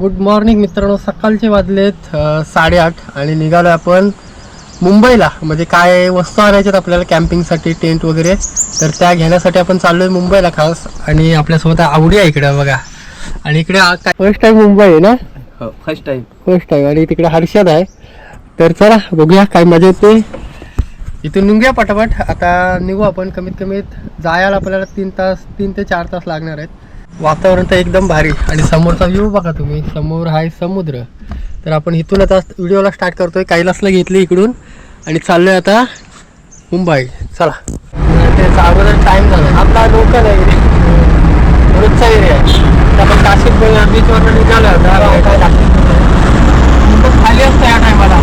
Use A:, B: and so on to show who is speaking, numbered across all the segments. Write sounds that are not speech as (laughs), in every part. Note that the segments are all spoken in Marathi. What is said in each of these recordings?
A: गुड मॉर्निंग मित्रांनो. सकाळचे वाजलेत साडेआठ आणि निघालो आपण मुंबईला. म्हणजे काय वस्तू आणायच्यात आपल्याला कॅम्पिंगसाठी टेंट वगैरे? तर त्या घेण्यासाठी आपण चाललोय मुंबईला खास. आणि आपल्यासोबत आवडी आहे इकडे बघा. आणि इकडे फर्स्ट टाइम मुंबई आहे ना?
B: हो फर्स्ट टाइम
A: फर्स्ट टाइम आणि तिकडे हर्षद आहे. तर चला बघूया काय मजा येते. इथून निघूया पटापट. आता निघू आपण कमीत कमीत. जायला आपल्याला तीन तास तीन ते चार तास लागणार आहेत. वातावरण तर एकदम भारी आणि समोरचा व्ह्यू बघा तुम्ही. समोर आहे समुद्र. तर आपण इथून आता व्हिडिओला स्टार्ट करतोय. कैलासला घेतली इकडून. आणि चाललोय आता मुंबई. चला. त्याचा अगोदर टाइम झाला. आपला लोकल आहे रोजचा एरिया आहे. तर आपण काशीत बीचवर निघालो आता. काय खाली असतं या टायमाला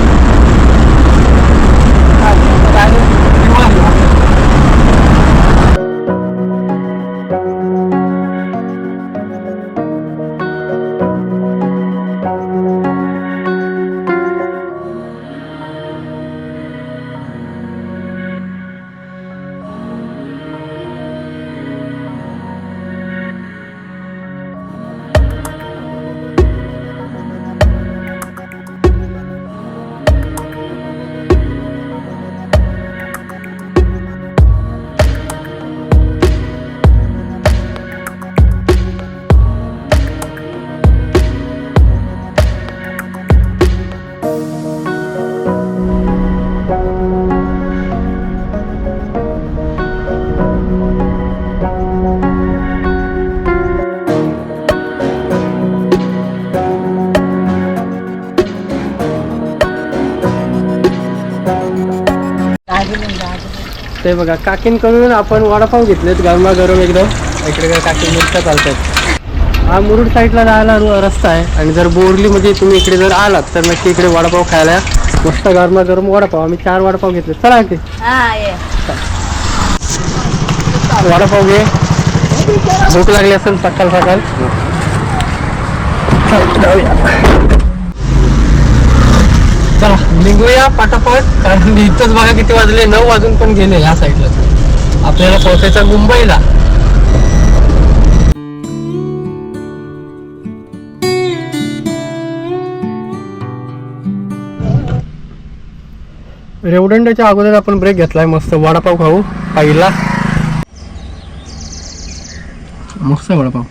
A: बघा काकींकडून आपण वडापाव घेतलेत गरमागरम एकदम. इकडे काकी मिरच्या चालतात. हा मुरुड साईडला जायला रस्ता आहे. आणि जर बोरली म्हणजे तुम्ही इकडे जर आलात तर नक्की इकडे वडापाव खायला. मस्त गरमागरम वडापाव. आम्ही चार वडापाव घेतले चला की
C: हा ये.
A: वडापाव घे. भूक लागली असेल सकाळ सकाळ निघूया पटापट कारण इथंच बघा किती वाजले नऊ वाजून पण गेले ह्या साईडला आपल्याला पोहोचायचं मुंबईला. रेवडंड्याच्या अगोदर आपण ब्रेक घेतलाय. मस्त वडापाव खाऊ. पहिला मस्त वडापाव.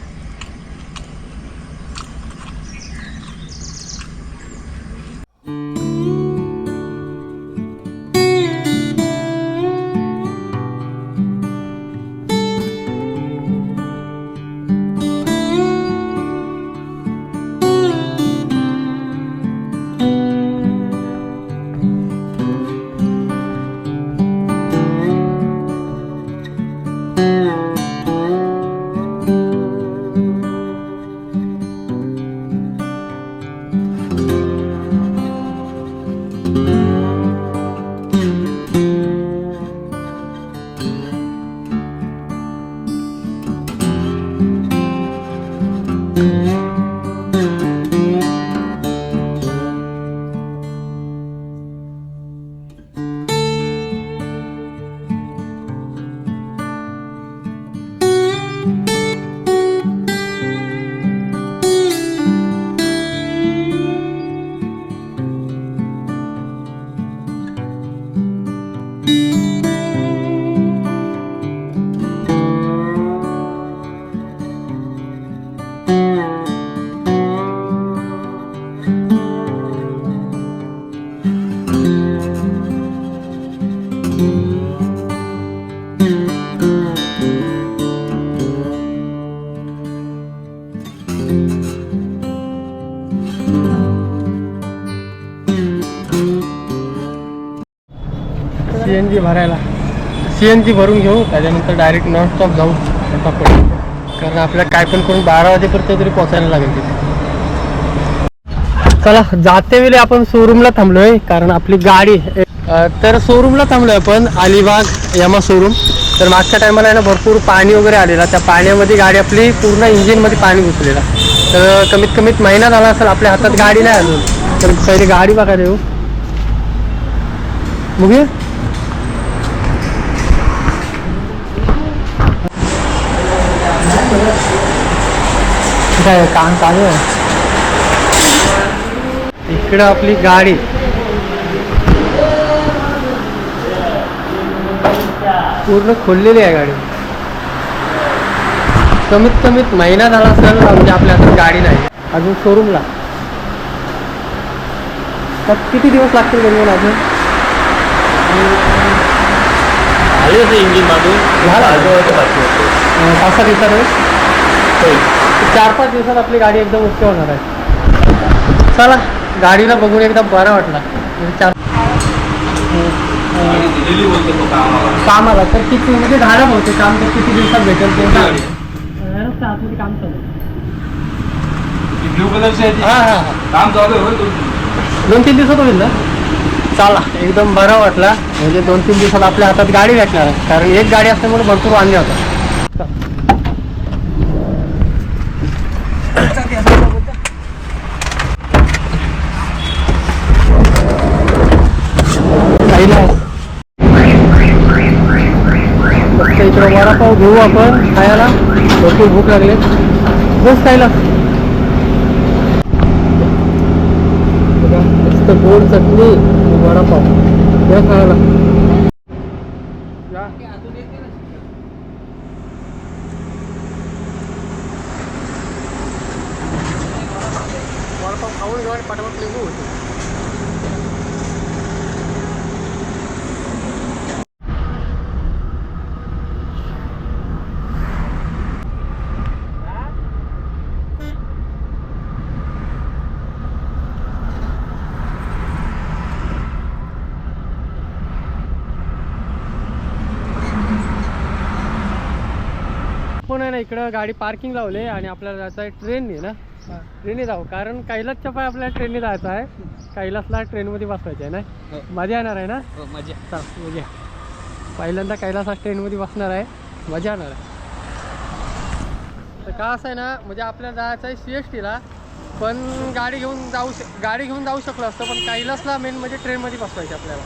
A: जी भरायला. सी एन जी भरून घेऊ त्याच्यानंतर डायरेक्ट नॉन स्टॉप जाऊ पटापट. कारण आपल्याला काय पण करून बारा वाजेपर्यंत तरी पोचायला लागेल तिथे. चला जाते वेळी आपण शोरूमला थांबलोय कारण आपली गाडी तर शोरूमला थांबलोय आपण अलिबाग यामा शोरूम तर मागच्या टायमाला आहे ना भरपूर पाणी वगैरे आलेला. त्या पाण्यामध्ये गाडी आपली पूर्ण इंजिनमध्ये पाणी घुसलेला. तर कमीत कमीत महिना झाला असेल आपल्या हातात गाडी नाही अजून. तर पहिले गाडी बघा देऊ बघूया. काय काम चालू आहे इकडं आपली गाडी. पूर्ण खोललेली आहे गाडी. कमीत कमीत महिना झाला असेल म्हणजे आपल्या हातात गाडी नाही. अजून शोरूमला तर किती दिवस लागतील बनवून अजून?
B: आले होते इंजिन मागून.
A: झालं? पाच सहा दिवसात होईल? चार पाच दिवसात आपली गाडी एकदम ओके होणार आहे. चला गाडीला बघून एकदम बरा वाटला. म्हणजे चार
B: कामाला.
A: तर किती म्हणजे धारा होते काम तर किती दिवसात भेटेल ते आतमध्ये काम चालू.
B: ब्ल्यू कलरची.
A: हा हा हा.
B: काम चालू आहे.
A: दोन तीन दिवसात होईल ना? चला एकदम बरा वाटला. म्हणजे दोन तीन दिवसात आपल्या हातात गाडी भेटणार आहे. कारण एक गाडी असल्यामुळे भरपूर वांदे होतात खायला फक्त इकडं घेऊ आपण खायला. भरपूर भूक लागले. बस खायला. मस्त गोड चटणी वडापाव. या खायला या. वडापाव खाऊन घेऊ आणि पटापट निघू पण आहे ना इकडं गाडी पार्किंग लावले आणि आपल्याला जायचं आहे ट्रेनने ना? ट्रेनने जाऊ. कारण कैलासच्या पाय आपल्याला ट्रेनने जायचं आहे. कैलासला ट्रेनमध्ये बसवायचं आहे ना मजा येणार आहे ना? चल बघूया पहिल्यांदा कैलास हा ट्रेनमध्ये बसणार आहे. मजा येणार आहे. तर का असं आहे ना म्हणजे आपल्याला जायचं आहे सी एस टीला पण गाडी घेऊन जाऊ श गाडी घेऊन जाऊ शकलो असतं पण कैलासला मेन म्हणजे ट्रेनमध्ये बसवायचे आपल्याला.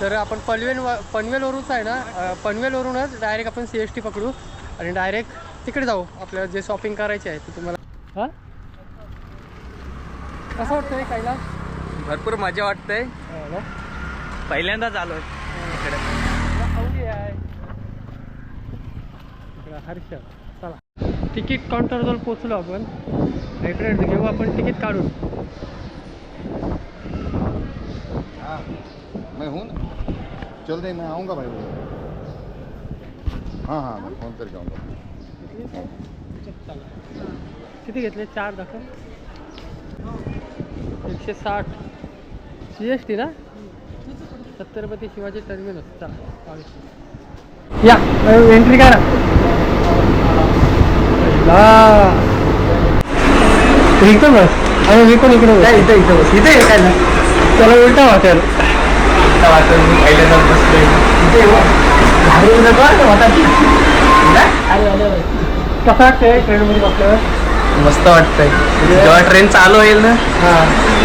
A: तर आपण पनवेल पनवेलवरूनच आहे ना पनवेलवरूनच डायरेक्ट आपण सी एस टी पकडू आणि डायरेक्ट तिकडे जाऊ. आपल्याला जे शॉपिंग करायची आहे ते तुम्हाला. हां? कसं वाटतंय कैलास?
B: भरपूर मजा वाटते
A: हो?
B: पहिल्यांदाच आलोय. इकडे.
A: अवघी आहे. इकडं हर्ष. चला. तिकीट काउंटरजवळ पोचलो आपण. इकडे घेऊ आपण तिकीट काढून.
C: हाँ. मैं हूँ ना? चल दे मैं आऊँगा भाई. हाँ हाँ मैं फ़ोन करके आऊँगा.
A: किती घेतले? चार दाखव. एकशे साठ. सी एस टी ना? छत्रपती शिवाजी टर्मिनस. चला. या एंट्री करा. इकडं बस. आणि मी पण इकडे बस. इथं इथं बस. इथे काय ना? त्याला उलटा वाटेल.
B: पहिल्यांदाच बसलोय.
A: कसं वाटतंय ट्रेनमध्ये बसल्यावर?
B: मस्त वाटतंय. जेव्हा ट्रेन चालू होईल ना
A: हां.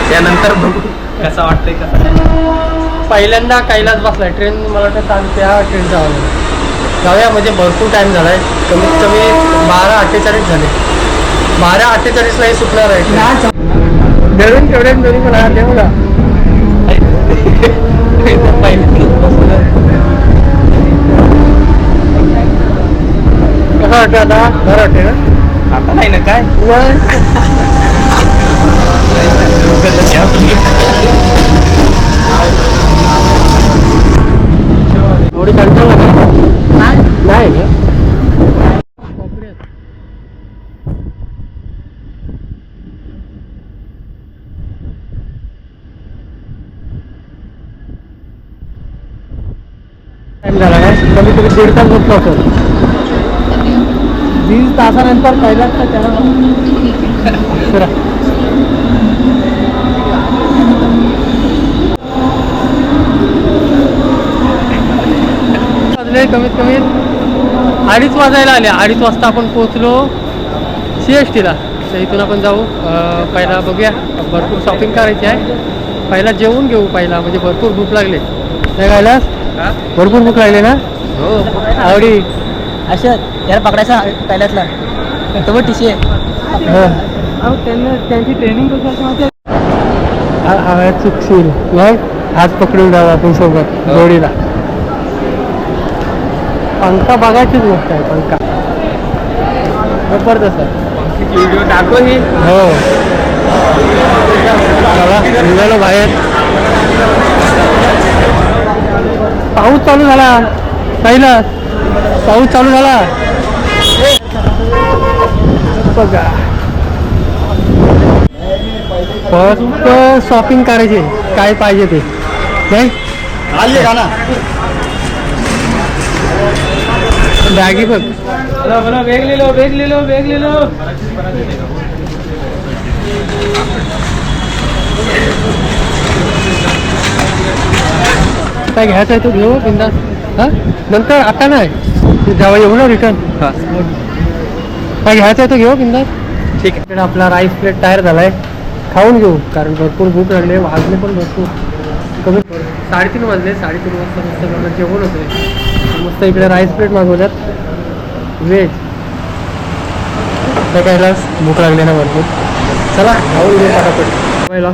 B: त्यानंतर बघू कसं वाटतंय कसं
A: पहिल्यांदा कैलास बसलाय. ट्रेन मला वाटतं चाल त्या ट्रेनचा आवाज जाऊया म्हणजे भरपूर टाईम झालाय. कमीत कमी बारा अठ्ठेचाळीस झाले. बारा अठ्ठेचाळीसला हे सुटणार आहे दळून तेवढ्या दोन्ही मला ते बघा (laughs) कसं आता बरं वाटते ना?
B: आता नाही ना काय?
A: एवढी कंट्रोल नाही टाइम झाला आहे कमी कमी दीड तास बसलो असेल दीड तासानंतर कैलासचा त्याला फिरा वाजले कमीत कमी अडीच वाजायला आले. अडीच वाजता आपण पोहोचलो सी एस टीला तर इथून आपण जाऊ. पहिला बघूया. भरपूर शॉपिंग करायची आहे. पहिला जेवून घेऊ पहिला. म्हणजे भरपूर भूक लागले. नाही खायला भरपूर भूक लागली ना?
B: हो.
A: आवडी.
D: असं याला पकडायचा कैलासला तो टी सी आहे.
A: त्यांना त्यांची ट्रेनिंग कशी असते माहिती हा- हा चुकशील नाही हात पकडून जाऊ आपण सोबत जोडीला. पंखा बघायचीच गोष्ट आहे पंखा. जबरदस्त आहे.
B: ही.
A: हो. निघालो बाहेर. पाऊस चालू झाला. पहिला पाऊस चालू झाला. बघा. फक्त शॉपिंग करायची. काय पाहिजे ते. नाही
C: आइए गाना
A: बॅगी बघ
B: बोला बोला बेग ले लो बेग ले लो बेग ले लो
A: काय घ्यायचं आहे तो? घेऊ बिंदास. हा? नंतर आता नाही. ते जेव्हा येऊ ना रिटर्न काय घ्यायचं आहे तो घेऊ बिंदास? ठीक आहे. आपला राईस प्लेट तयार झालाय. खाऊन घेऊ कारण भरपूर भूक लागली आहे, वाजले पण भरपूर. कमी साडेतीन वाजले साडेतीन वाजता मस्त गरम जेवण होते मस्त इकडे राईस प्लेट मागवल्यात. व्हेज काय खायला? भूक लागली ना भरपूर. चला खाऊन घेऊ पटापट. पहिला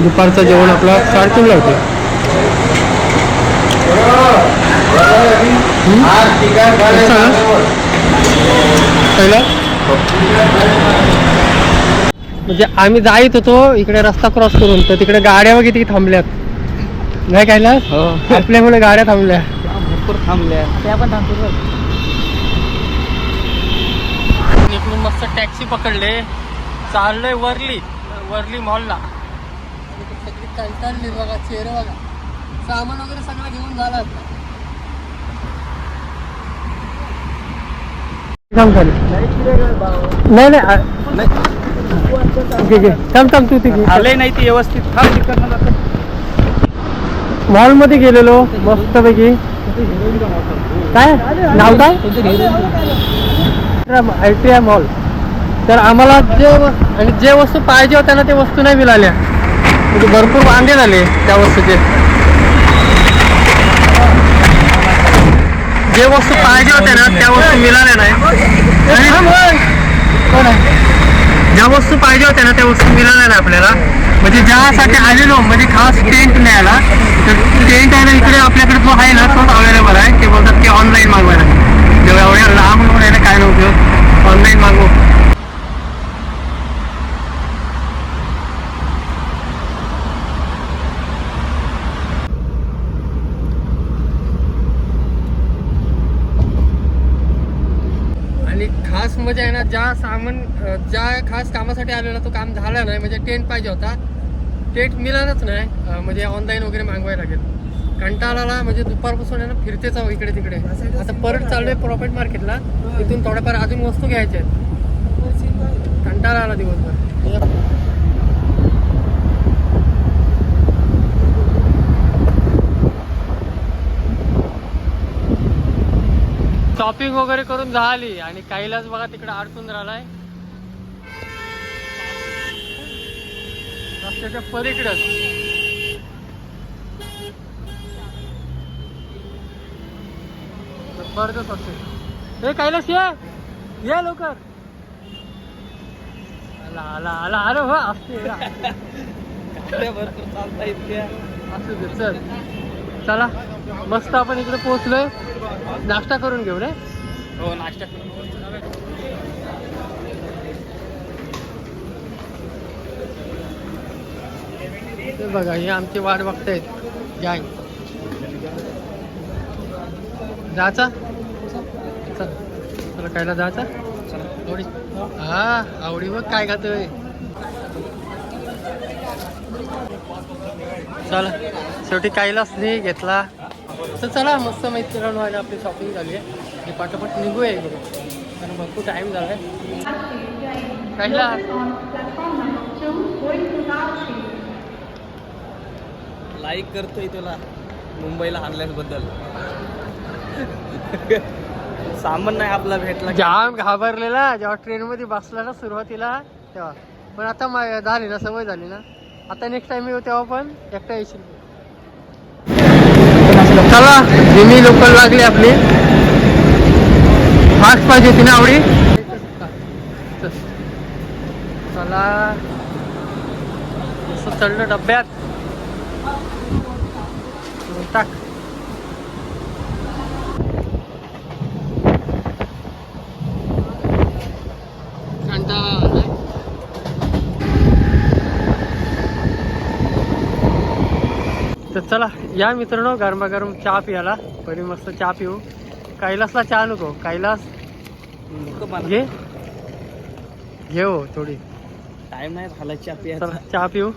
A: दुपारचं जेवण आपलं साडेतीनला होते पहिलं म्हणजे आम्ही जायत होतो इकडे रस्ता क्रॉस करून तर तिकडे गाड्या वगैरे किती थांबल्यात. नाही कायला आपल्यामुळे गाड्या थांबल्या.
B: भरपूर थांबल्या.
D: ते आपण थांबतो बघ.
A: इकडून मस्त टॅक्सी पकडले. चाललोय वरली वरली मॉलला. सगळी कंटाळली बघा चेहरे बघा. सामान वगैरे सगळं घेऊन झाला नाही नाही आ- घे. थांब थांब तू तिथे
B: आले नाही ती व्यवस्थित. थांब तिकडनं जातो.
A: मॉलमध्ये गेलेलो मस्त पैकी काय? नाव काय? आय टी आय मॉल तर आम्हाला जे आणि जे वस्तू पाहिजे होत्या ना ते वस्तू नाही मिळाल्या. म्हणजे भरपूर वांगे झाले त्या वस्तूचे. जे वस्तू पाहिजे होत्या ना त्या वस्तू मिळाल्या नाही? ज्या वस्तू पाहिजे होत्या ना त्या वस्तू मिळाल्या नाही आपल्याला. म्हणजे ज्यासाठी आलेलो म्हणजे खास टेंट न्यायला तर टेंट आहे ना इकडे आपल्याकडे जो आहे ना तोच अवेलेबल आहे ते बोलतात की ऑनलाईन मागवायला जेव्हा एवढ्या लांब लोक आहे ना काय नव्हतं ऑनलाईन मागवू आणि खास म्हणजे आहे ना ज्या सामान अं, ज्या खास कामासाठी आलेला तो काम झाला नाही म्हणजे टेंट पाहिजे होता. टेंट मिळालंच नाही म्हणजे ऑनलाईन वगैरे मागवायला लागेल. कंटाळाला म्हणजे दुपारपासून आहे ना फिरतेच आहो इकडे तिकडे. आता परत आहे प्रॉफिट मार्केटला तिथून थोड्याफार अजून वस्तू घ्यायच्या आहेत. कंटाळा आला दिवसभर. शॉपिंग वगैरे करून झाली आणि काहीलाच बघा तिकडे अडकून राहिलाय. रस्त्याच्या पलीकडच. जबरदस्त असेल हे कैलास ये. लवकर. आला आला आला. अरे हो असते
B: भरपूर चालता इतक्या
A: असू दे चल. चला मस्त आपण इकडे पोहोचलोय. नाश्ता करून घेऊ रे.
B: हो नाश्ता करून
A: हे बघा हे आमची वाट बघतायत. गँग जायचा? चल. चला कायला जायचा? आवडी. हा आवडी बघ काय खातोय. चला शेवटी काहीलाच नाही घेतला. तर चला मस्त मैत्रिणी व्हायला आपली शॉपिंग झाली आहे. आणि पाठोपाठ निघूया इकडे. कारण भरपूर टाईम झाला आहे काहीला?
B: लाईक करतोय तुला. मुंबईला आणल्याबद्दल. सामान नाही आपला भेटला.
A: जाम घाबरलेला. जेव्हा ट्रेन मध्ये बसला ना सुरुवातीला तेव्हा. पण आता मा- झाली ना सवय झाली ना. आता नेक्स्ट टाइम येऊ तेव्हा पण एकटा येशील. चला जिमी लोकल लागली आपली. मास्क पाहिजे होती ना आवडी? चला. चढलं डब्यात. टाक. तर चला या मित्रांनो गरमागरम चहा पियाला परी मस्त चहा पिऊ. कैलासला चहा नको. कैलास घे घे हो थोडी.
D: टाइम नाही झाला चहा
A: चला चहा पिऊ.